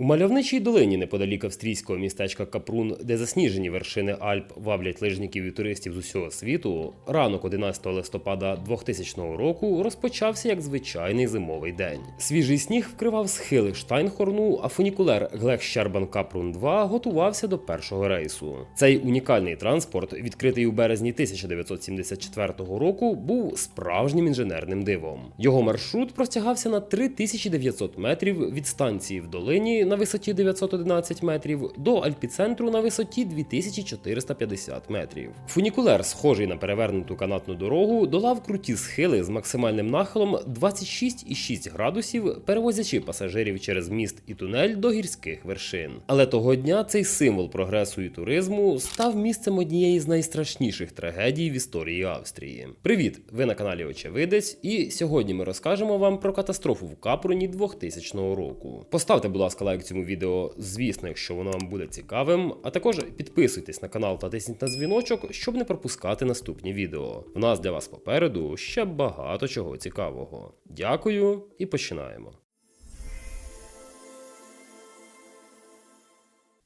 У мальовничій долині неподалік австрійського містечка Капрун, де засніжені вершини Альп ваблять лижників і туристів з усього світу, ранок 11 листопада 2000 року розпочався як звичайний зимовий день. Свіжий сніг вкривав схили Штайнхорну, а фунікулер Глехщербан Капрун 2 готувався до першого рейсу. Цей унікальний транспорт, відкритий у березні 1974 року, був справжнім інженерним дивом. Його маршрут простягався на 3900 метрів від станції в долині на висоті 911 метрів до альпіцентру на висоті 2450 метрів. Фунікулер, схожий на перевернуту канатну дорогу, долав круті схили з максимальним нахилом 26,6 градусів, перевозячи пасажирів через міст і тунель до гірських вершин. Але того дня цей символ прогресу і туризму став місцем однієї з найстрашніших трагедій в історії Австрії. Привіт! Ви на каналі Очевидець, і сьогодні ми розкажемо вам про катастрофу в Капруні 2000 року. Поставте, будь ласка, лайк цьому відео, звісно, якщо воно вам буде цікавим. А також підписуйтесь на канал та тисніть на дзвіночок, щоб не пропускати наступні відео. В нас для вас попереду ще багато чого цікавого. Дякую і починаємо.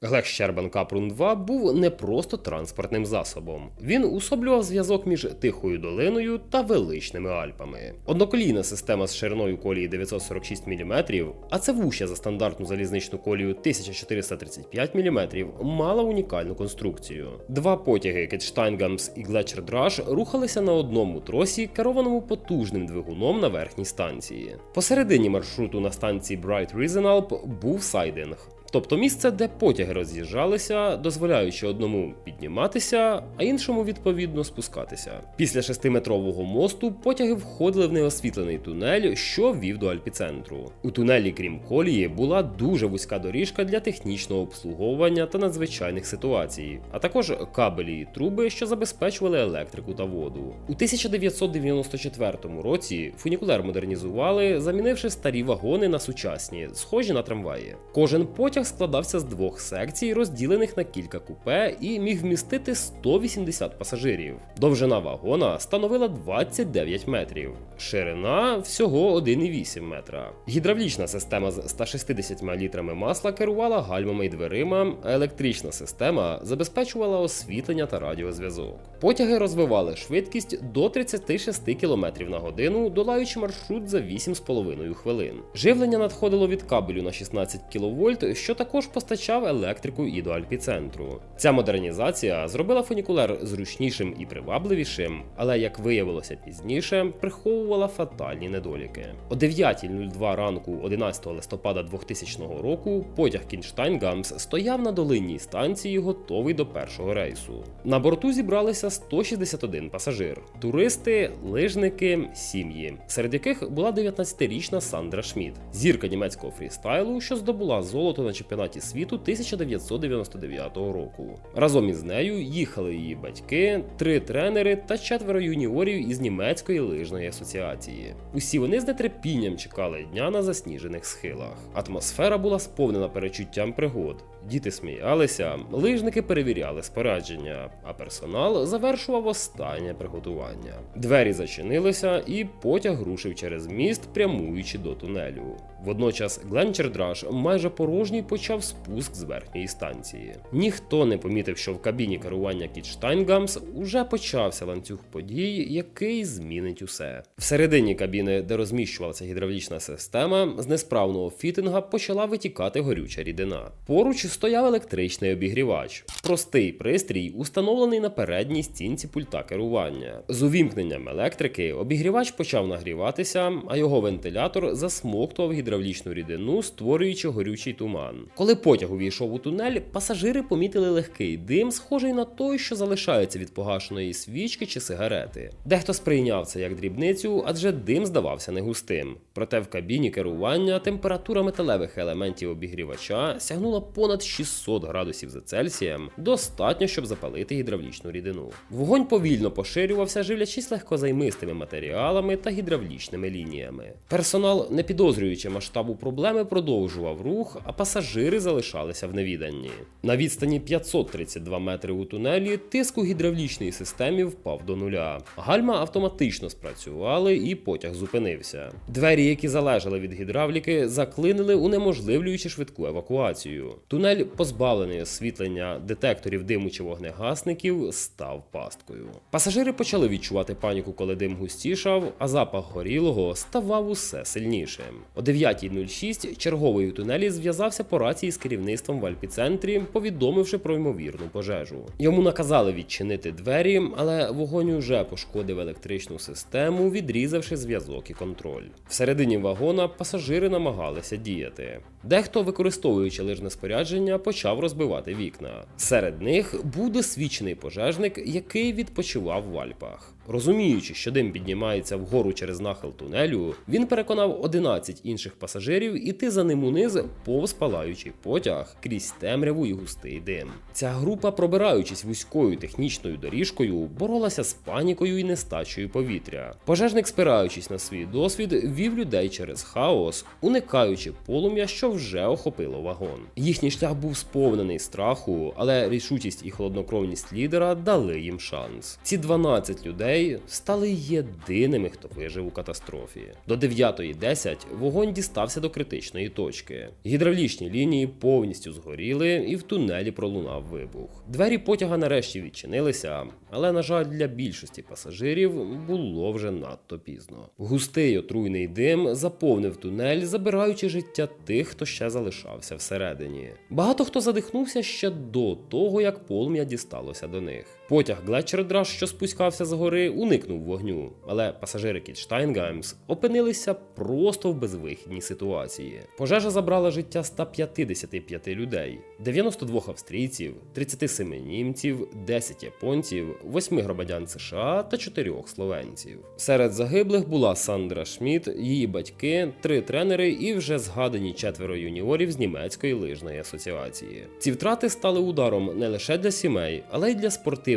Глек Щербан Капрун 2 був не просто транспортним засобом. Він особлював зв'язок між Тихою долиною та величними Альпами. Одноколійна система з шириною колії 946 мм, а це вуща за стандартну залізничну колію 1435 мм, мала унікальну конструкцію. Два потяги Кетштайнгамс і Глечер Драш рухалися на одному тросі, керованому потужним двигуном на верхній станції. Посередині маршруту на станції Bright Riesenalp був сайдинг. Тобто місце, де потяги роз'їжджалися, дозволяючи одному підніматися, а іншому відповідно спускатися. Після шестиметрового мосту потяги входили в неосвітлений тунель, що вів до альпіцентру. У тунелі, крім колії, була дуже вузька доріжка для технічного обслуговування та надзвичайних ситуацій, а також кабелі і труби, що забезпечували електрику та воду. У 1994 році фунікулер модернізували, замінивши старі вагони на сучасні, схожі на трамваї. Кожен потяг складався з двох секцій, розділених на кілька купе, і міг вмістити 180 пасажирів. Довжина вагона становила 29 метрів, ширина всього 1,8 метра. Гідравлічна система з 160 літрами масла керувала гальмами й дверима, а електрична система забезпечувала освітлення та радіозв'язок. Потяги розвивали швидкість до 36 км на годину, долаючи маршрут за 8,5 хвилин. Живлення надходило від кабелю на 16 кВт, що також постачав електрику і до альпіцентру. Ця модернізація зробила фунікулер зручнішим і привабливішим, але як виявилося пізніше, приховувала фатальні недоліки. О 9.02 ранку 11 листопада 2000 року потяг Кінштайнгамс стояв на долинній станції, готовий до першого рейсу. На борту зібралися 161 пасажир, туристи, лижники, сім'ї, серед яких була 19-річна Сандра Шмідт, зірка німецького фрістайлу, що здобула золото на чемпіонаті світу 1999 року. Разом із нею їхали її батьки, три тренери та четверо юніорів із німецької лижної асоціації. Усі вони з нетерпінням чекали дня на засніжених схилах. Атмосфера була сповнена перечуттям пригод. Діти сміялися, лижники перевіряли спорядження, а персонал завершував останнє приготування. Двері зачинилися, і потяг рушив через міст, прямуючи до тунелю. Водночас Гленчердраш майже порожній почав спуск з верхньої станції. Ніхто не помітив, що в кабіні керування Кітштайнгамс уже почався ланцюг подій, який змінить усе. Всередині кабіни, де розміщувалася гідравлічна система, з несправного фітинга почала витікати горюча рідина. Поруч стояв електричний обігрівач, простий пристрій, установлений на передній стінці пульта керування. З увімкненням електрики обігрівач почав нагріватися, а його вентилятор засмоктував гідравлічну рідину, створюючи горючий туман. Коли потяг увійшов у тунель, пасажири помітили легкий дим, схожий на той, що залишається від погашеної свічки чи сигарети. Дехто сприйняв це як дрібницю, адже дим здавався негустим. Проте в кабіні керування температура металевих елементів обігрівача сягнула понад 600 градусів за Цельсієм, достатньо, щоб запалити гідравлічну рідину. Вогонь повільно поширювався, живлячись легкозаймистими матеріалами та гідравлічними лініями. Персонал, не підозрюючи масштабу проблеми продовжував рух, а пасажири залишалися в невіданні. На відстані 532 метри у тунелі тиск у гідравлічній системі впав до нуля. Гальма автоматично спрацювали і потяг зупинився. Двері, які залежали від гідравліки, заклинили, унеможливлюючи швидку евакуацію. Тунель, позбавлений освітлення детекторів диму чи вогнегасників, став пасткою. Пасажири почали відчувати паніку, коли дим густішав, а запах горілого ставав усе сильнішим. О 9.06 черговий у тунелі зв'язався по рації з керівництвом в альпіцентрі, повідомивши про ймовірну пожежу. Йому наказали відчинити двері, але вогонь уже пошкодив електричну систему, відрізавши зв'язок і контроль. Всередині вагона пасажири намагалися діяти. Дехто, використовуючи лижне спорядження, почав розбивати вікна. Серед них був досвідчений пожежник, який відпочивав в Альпах. Розуміючи, що дим піднімається вгору через нахил тунелю, він переконав 11 інших пасажирів іти за ним униз повз палаючий потяг крізь темряву і густий дим. Ця група, пробираючись вузькою технічною доріжкою, боролася з панікою і нестачею повітря. Пожежник, спираючись на свій досвід, вів людей через хаос, уникаючи полум'я, що вже охопило вагон. Їхній шлях був сповнений страху, але рішучість і холоднокровність лідера дали їм шанс. Ці 12 людей стали єдиними, хто вижив у катастрофі. До 9.10 вогонь дістався до критичної точки. Гідравлічні лінії повністю згоріли, і в тунелі пролунав вибух. Двері потяга нарешті відчинилися, але, на жаль, для більшості пасажирів було вже надто пізно. Густий отруйний дим заповнив тунель, забираючи життя тих, хто ще залишався всередині. Багато хто задихнувся ще до того, як полум'я дісталося до них. Потяг Глетчердраш, що спускався з гори, уникнув вогню, але пасажири Кітштайнгаймс опинилися просто в безвихідній ситуації. Пожежа забрала життя 155 людей, 92 австрійців, 37 німців, 10 японців, 8 громадян США та 4 словенців. Серед загиблих була Сандра Шмідт, її батьки, три тренери і вже згадані четверо юніорів з німецької лижної асоціації. Ці втрати стали ударом не лише для сімей, але й для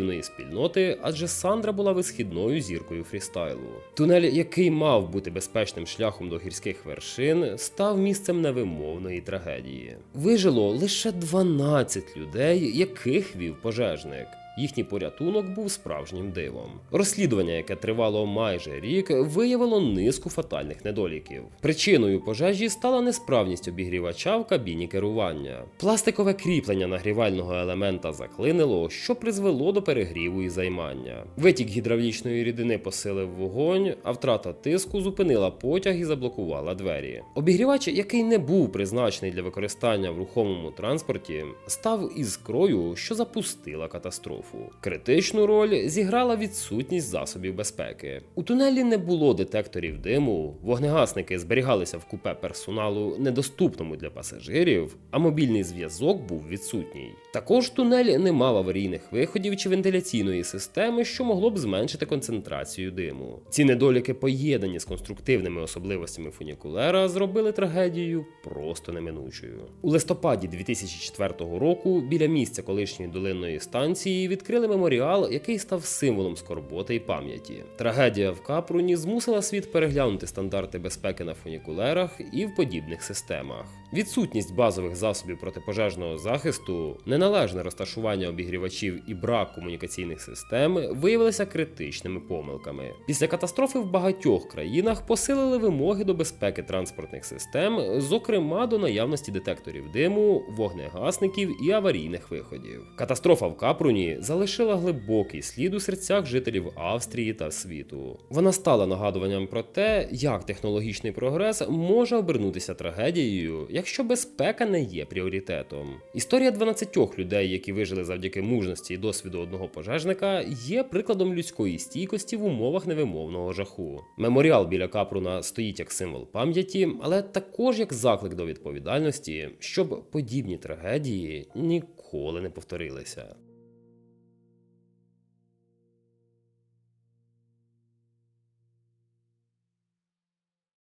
спортивної спільноти, адже Сандра була висхідною зіркою фрістайлу. Тунель, який мав бути безпечним шляхом до гірських вершин, став місцем невимовної трагедії. Вижило лише 12 людей, яких вів пожежник. Їхній порятунок був справжнім дивом. Розслідування, яке тривало майже рік, виявило низку фатальних недоліків. Причиною пожежі стала несправність обігрівача в кабіні керування. Пластикове кріплення нагрівального елемента заклинило, що призвело до перегріву і займання. Витік гідравлічної рідини посилив вогонь, а втрата тиску зупинила потяг і заблокувала двері. Обігрівач, який не був призначений для використання в рухомому транспорті, став іскрою, що запустила катастрофу. Критичну роль зіграла відсутність засобів безпеки. У тунелі не було детекторів диму, вогнегасники зберігалися в купе персоналу, недоступному для пасажирів, а мобільний зв'язок був відсутній. Також тунель не мав аварійних виходів чи вентиляційної системи, що могло б зменшити концентрацію диму. Ці недоліки, поєднані з конструктивними особливостями фунікулера, зробили трагедію просто неминучою. У листопаді 2004 року біля місця колишньої долинної станції відкрили меморіал, який став символом скорботи і пам'яті. Трагедія в Капруні змусила світ переглянути стандарти безпеки на фунікулерах і в подібних системах. Відсутність базових засобів протипожежного захисту, неналежне розташування обігрівачів і брак комунікаційних систем виявилися критичними помилками. Після катастрофи в багатьох країнах посилили вимоги до безпеки транспортних систем, зокрема до наявності детекторів диму, вогнегасників і аварійних виходів. Катастрофа в Капруні залишила глибокий слід у серцях жителів Австрії та світу. Вона стала нагадуванням про те, як технологічний прогрес може обернутися трагедією, якщо безпека не є пріоритетом. Історія 12 людей, які вижили завдяки мужності і досвіду одного пожежника, є прикладом людської стійкості в умовах невимовного жаху. Меморіал біля Капруна стоїть як символ пам'яті, але також як заклик до відповідальності, щоб подібні трагедії ніколи не повторилися.